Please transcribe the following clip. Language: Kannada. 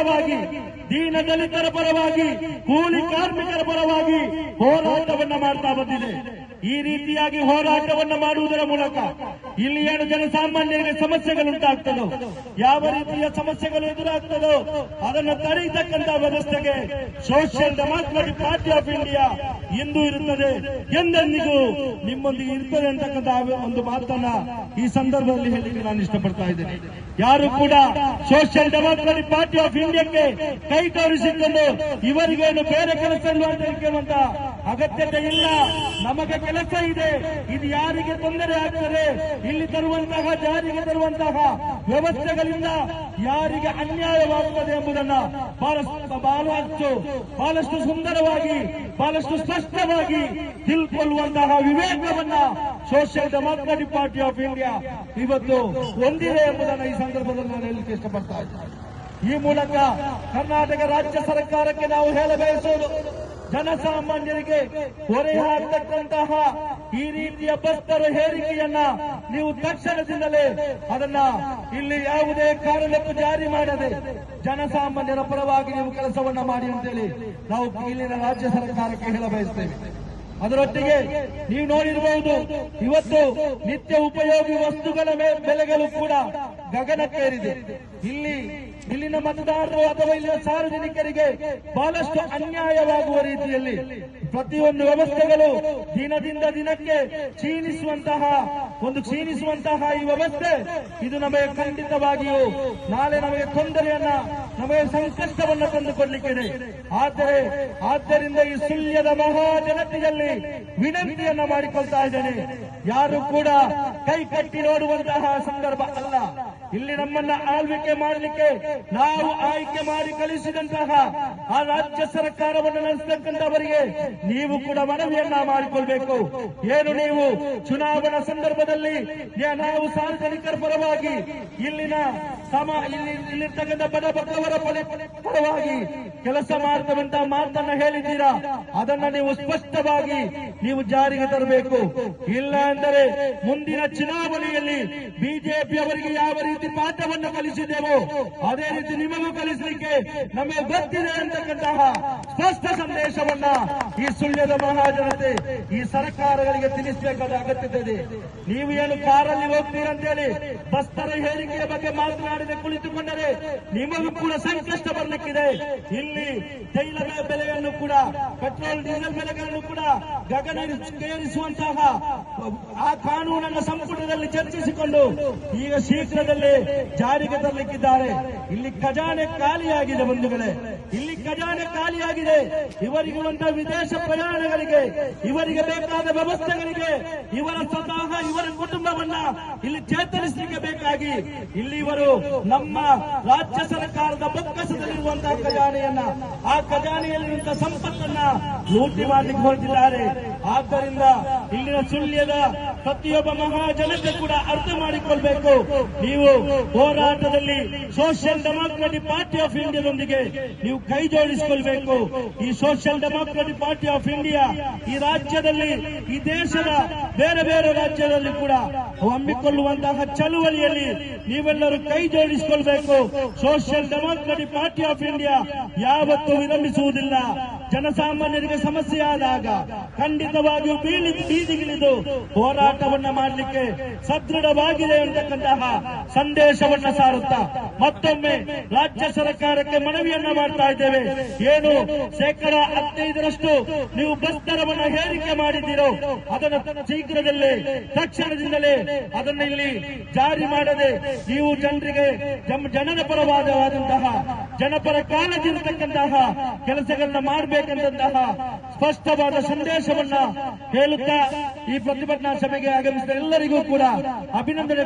ಪರವಾಗಿ ದೀನ ದಲಿತರ ಪರವಾಗಿ ಕೂಲಿ ಕಾರ್ಮಿಕರ ಪರವಾಗಿ ಹೋರಾಟವನ್ನ ಮಾಡ್ತಾ ಬಂದಿದೆ. ಈ ರೀತಿಯಾಗಿ ಹೋರಾಟವನ್ನು ಮಾಡುವುದರ ಮೂಲಕ ಇಲ್ಲಿ ಏನು ಜನಸಾಮಾನ್ಯರಿಗೆ ಸಮಸ್ಯೆಗಳು ಉಂಟಾಗ್ತದೋ ಯಾವ ರೀತಿಯ ಸಮಸ್ಯೆಗಳು ಎದುರಾಗ್ತದೋ, ಅದನ್ನು ತಡೆಯತಕ್ಕಂತಹ ವ್ಯವಸ್ಥೆಗೆ Social Democratic Party of India ಇಂದು ಇರುತ್ತದೆ ಎಂದೆಂದಿಗೂ ನಿಮ್ಮೊಂದಿಗೆ ಇರ್ತದೆ ಅಂತಕ್ಕಂಥ ಒಂದು ಮಾತನ್ನ ಈ ಸಂದರ್ಭದಲ್ಲಿ ಹೇಳಿಕೆ ನಾನು ಇಷ್ಟಪಡ್ತಾ ಇದ್ದೇನೆ. ಯಾರು ಕೂಡ ಸೋಷಿಯಲ್ ಡೆಮಾಕ್ರೆಟಿಕ್ ಪಾರ್ಟಿ ಆಫ್ ಇಂಡಿಯಾಕ್ಕೆ ಕೈ ತೋರಿಸಿಕೊಂಡು ಇವರಿಗೇನು ಬೇರೆ ಕೆಲಸ ಅಂತ ಅಗತ್ಯತೆ ಇಲ್ಲ ನಮಗೆ ಕೆಲಸ ಇದೆ. ಇದು ಯಾರಿಗೆ ತೊಂದರೆ ಆಗ್ತದೆ? ಇಲ್ಲಿ ತರುವಂತಹ, ಜಾರಿಗೆ ತರುವಂತಹ ವ್ಯವಸ್ಥೆಗಳಿಂದ ಯಾರಿಗೆ ಅನ್ಯಾಯವಾಗುತ್ತದೆ ಎಂಬುದನ್ನ ಬಹಳಷ್ಟು ಬಹಳಷ್ಟು ಬಹಳಷ್ಟು ಸುಂದರವಾಗಿ, ಬಹಳಷ್ಟು ಸ್ಪಷ್ಟವಾಗಿ ತಿಳ್ಕೊಳ್ಳುವಂತಹ ವಿವೇಕವನ್ನ Social Democratic Party of India ಇವತ್ತು ಹೊಂದಿದೆ ಎಂಬುದನ್ನು ಈ ಸಂದರ್ಭದಲ್ಲಿ ನಾನು ಹೇಳಲಿಕ್ಕೆ ಇಷ್ಟಪಡ್ತಾ ಇದ್ದೇನೆ. ಈ ಮೂಲಕ ಕರ್ನಾಟಕ ರಾಜ್ಯ ಸರ್ಕಾರಕ್ಕೆ ನಾವು ಹೇಳಬಯಸುವುದು ಜನಸಾಮಾನ್ಯರಿಗೆ ಹೊರೆಯಾಗತಕ್ಕಂತಹ ಈ ರೀತಿಯ ಬಸ್ತರ ಹೇರಿಕೆಯನ್ನ ನೀವು ತಕ್ಷಣದಿಂದಲೇ ಅದನ್ನ ಇಲ್ಲಿ ಯಾವುದೇ ಕಾರಣಕ್ಕೂ ಜಾರಿ ಮಾಡದೆ ಜನಸಾಮಾನ್ಯರ ಪರವಾಗಿ ನೀವು ಕೆಲಸವನ್ನ ಮಾಡಿ ಅಂತೇಳಿ ನಾವು ಇಲ್ಲಿನ ರಾಜ್ಯ ಸರ್ಕಾರಕ್ಕೆ ಹೇಳಬಯಸ್ತೇವೆ ಅದರೊಟ್ಟಿಗೆ ನೀವು ನೋಡಿರಬಹುದು ಇವತ್ತು ನಿತ್ಯ ಉಪಯೋಗಿ ವಸ್ತುಗಳ ಬೆಲೆಗಳು ಕೂಡ ಗಗನಕ್ಕೇರಿದೆ. ಇಲ್ಲಿ ಇಲ್ಲಿನ ಮತದಾರರು ಅಥವಾ ಇಲ್ಲಿನ ಸಾರ್ವಜನಿಕರಿಗೆ ಬಹಳಷ್ಟು ಅನ್ಯಾಯವಾಗುವ ರೀತಿಯಲ್ಲಿ ಪ್ರತಿಯೊಂದು ವ್ಯವಸ್ಥೆಗಳು ದಿನದಿಂದ ದಿನಕ್ಕೆ ಕ್ಷೀಣಿಸುವಂತಹ, ಒಂದು ಕ್ಷೀಣಿಸುವಂತಹ ಈ ವ್ಯವಸ್ಥೆ ಇದು ನಮಗೆ ಖಂಡಿತವಾಗಿಯೂ ನಾಳೆ ನಮಗೆ ತೊಂದರೆಯನ್ನ, ನಮಗೆ ಸಂಕಷ್ಟವನ್ನು ತಂದುಕೊಡ್ಲಿಕ್ಕಿದೆ. ಆದರೆ, ಆದ್ದರಿಂದ ಈ ಸುಳ್ಯದ ಮಹಾಜನತೆಯಲ್ಲಿ ವಿನಂತಿಯನ್ನ ಮಾಡಿಕೊಳ್ತಾ ಇದ್ದೇನೆ. ಯಾರು ಕೂಡ ಕೈ ಕಟ್ಟಿ ನೋಡುವಂತಹ ಸಂದರ್ಭ ಇಲ್ಲಿ ನಮ್ಮನ್ನ ಆಳ್ವಿಕೆ ಮಾಡಲಿಕ್ಕೆ ನಾವು ಆಯ್ಕೆ ಮಾಡಿ ಕಳಿಸಿದಂತಹ ಆ ರಾಜ್ಯ ಸರ್ಕಾರವನ್ನು ನಡೆಸತಕ್ಕಂಥವರಿಗೆ ನೀವು ಕೂಡ ಮನವಿಯನ್ನ ಮಾಡಿಕೊಳ್ಬೇಕು. ಏನು ನೀವು ಚುನಾವಣಾ ಸಂದರ್ಭದಲ್ಲಿ ನಾವು ಸಾರ್ವಜನಿಕರ ಪರವಾಗಿ ಇಲ್ಲಿನ ಸಮ ಇಲ್ಲಿ ಇಲ್ಲಿರ್ತಕ್ಕಂಥ ಬಡ ಬಡವರ ಪರವಾಗಿ ಕೆಲಸ ಮಾಡ್ತವಂತ ಮಾತನ್ನ ಹೇಳಿದ್ದೀರಾ? ಅದನ್ನ ನೀವು ಸ್ಪಷ್ಟವಾಗಿ ನೀವು ಜಾರಿಗೆ ತರಬೇಕು. ಇಲ್ಲ ಅಂದರೆ ಮುಂದಿನ ಚುನಾವಣೆಯಲ್ಲಿ ಬಿಜೆಪಿ ಅವರಿಗೆ ಯಾವ ರೀತಿ ಪಾಠವನ್ನು ಕಲಿಸಿದ್ದೇವೋ, ಅದೇ ರೀತಿ ನಿಮಗೂ ಕಲಿಸಲಿಕ್ಕೆ ನಮಗೆ ಗೊತ್ತಿದೆ ಅಂತಕ್ಕಂತಹ ಸ್ಪಷ್ಟ ಸಂದೇಶವನ್ನ ಈ ಸುಳ್ಯದ ಮಹಾಜನತೆ, ಈ ಸರ್ಕಾರಗಳಿಗೆ ತಿಳಿಸಬೇಕಾದ ಅಗತ್ಯತೆ ಇದೆ ನೀವು ಏನು ಕಾರಲ್ಲಿ ಹೋಗ್ತೀರಂತೇಳಿ ಬಸ್ತರ ಹೇರಿಕೆಯ ಬಗ್ಗೆ ಮಾತನಾಡಿದ ಕುಳಿತುಕೊಂಡರೆ ನಿಮಗೂ ಕೂಡ ಸಂಕಷ್ಟ ಬರಲಿಕ್ಕಿದೆ. ಇಲ್ಲಿ ತೈಲದ ಬೆಲೆಯನ್ನು ಕೂಡ, ಪೆಟ್ರೋಲ್, ಡೀಸೆಲ್ ಬೆಲೆಗಳನ್ನು ಕೂಡ ಗಗನೇರಿಸುವಂತಹ ಆ ಕಾನೂನನ್ನು ಸಂಪುಟದಲ್ಲಿ ಚರ್ಚಿಸಿಕೊಂಡು ಈಗ ಶೀಘ್ರದಲ್ಲೇ ಜಾರಿಗೆ ತರಲಿಕ್ಕಿದ್ದಾರೆ. ಇಲ್ಲಿ ಖಜಾನೆ ಖಾಲಿಯಾಗಿದೆ ಬಂಧುಗಳೇ. ಇಲ್ಲಿ ಖಜಾನೆ ಖಾಲಿಯಾಗಿದೆ. ಇವರಿಗಿರುವಂತಹ ವಿದೇಶ ಪ್ರಯಾಣಗಳಿಗೆ, ಇವರಿಗೆ ಬೇಕಾದ ವ್ಯವಸ್ಥೆಗಳಿಗೆ, ಇವರ ಸ್ವತಃ ಇವರ ಕುಟುಂಬವನ್ನ ಇಲ್ಲಿ ಚೇತರಿಸಲಿಕ್ಕೆ ಬೇಕಾಗಿ ಇಲ್ಲಿ ಇವರು ನಮ್ಮ ರಾಜ್ಯ ಸರ್ಕಾರದ ಬೊಕ್ಕಸದಲ್ಲಿರುವಂತಹ ಖಜಾನೆಯನ್ನ, ಆ ಖಜಾನೆಯಲ್ಲಿರುವಂತಹ ಸಂಪತ್ತನ್ನ ಲೂಟಿ ಮಾಡಲಿಕ್ಕೆ ಹೊರಟಿದ್ದಾರೆ. ಆದ್ದರಿಂದ ಇಲ್ಲಿನ ಸುಳ್ಯದ ಪ್ರತಿಯೊಬ್ಬ ಮಹಾಜನತೆ ಕೂಡ ಅರ್ಥ ಮಾಡಿಕೊಳ್ಬೇಕು. ನೀವು ಹೋರಾಟದಲ್ಲಿ ಸೋಷಿಯಲ್ ಡೆಮಾಕ್ರೆಟಿಕ್ ಪಾರ್ಟಿ ಆಫ್ ಇಂಡಿಯಾದೊಂದಿಗೆ ನೀವು ಕೈ ಜೋಡಿಸಿಕೊಳ್ಬೇಕು. ಈ Social Democratic Party of India ಈ ರಾಜ್ಯದಲ್ಲಿ, ಈ ದೇಶದ ಬೇರೆ ಬೇರೆ ರಾಜ್ಯದಲ್ಲಿ ಕೂಡ ಹಮ್ಮಿಕೊಳ್ಳುವಂತಹ ಚಳುವಳಿಯಲ್ಲಿ ನೀವೆಲ್ಲರೂ ಕೈ ಜೋಡಿಸಿಕೊಳ್ಬೇಕು. Social Democratic Party of India ಯಾವತ್ತೂ ವಿರಮಿಸುವುದಿಲ್ಲ ಜನಸಾಮಾನ್ಯರಿಗೆ ಸಮಸ್ಯೆ ಆದಾಗ ಖಂಡಿತವಾಗಿಯೂ ಬೀಳಿ ಬೀದಿಗಿಳಿದು ಹೋರಾಟವನ್ನ ಮಾಡಲಿಕ್ಕೆ ಸದೃಢವಾಗಿದೆ ಅಂತಕ್ಕಂತಹ ಸಂದೇಶವನ್ನ ಸಾರುತ್ತಾ ಮತ್ತೊಮ್ಮೆ ರಾಜ್ಯ ಸರ್ಕಾರಕ್ಕೆ ಮನವಿಯನ್ನ ಮಾಡ್ತಾ ಇದ್ದೇವೆ. ಏನು ಶೇಕಡ ಹದಿನೈದರಷ್ಟು ನೀವು ಬಸ್ ದರವನ್ನ ಹೇರಿಕೆ ಮಾಡಿದ್ದೀರೋ ಅದನ್ನು ಶೀಘ್ರದಲ್ಲೇ, ತಕ್ಷಣದಿಂದಲೇ ಅದನ್ನು ಇಲ್ಲಿ ಜಾರಿ ಮಾಡದೆ ನೀವು ಜನರಿಗೆ ಜನರ ಪರವಾದವಾದಂತಹ ಜನಪರ ಕಾಲದಿರತಕ್ಕಂತಹ ಕೆಲಸಗಳನ್ನ ಮಾಡಬೇಕಂತಹ ಸ್ಪಷ್ಟವಾದ ಸಂದೇಶವನ್ನ ಹೇಳುತ್ತಾ ಈ ಪ್ರತಿಭಟನಾ ಸಭೆಗೆ ಆಗಮಿಸಿದ ಎಲ್ಲರಿಗೂ ಕೂಡ ಅಭಿನಂದನೆ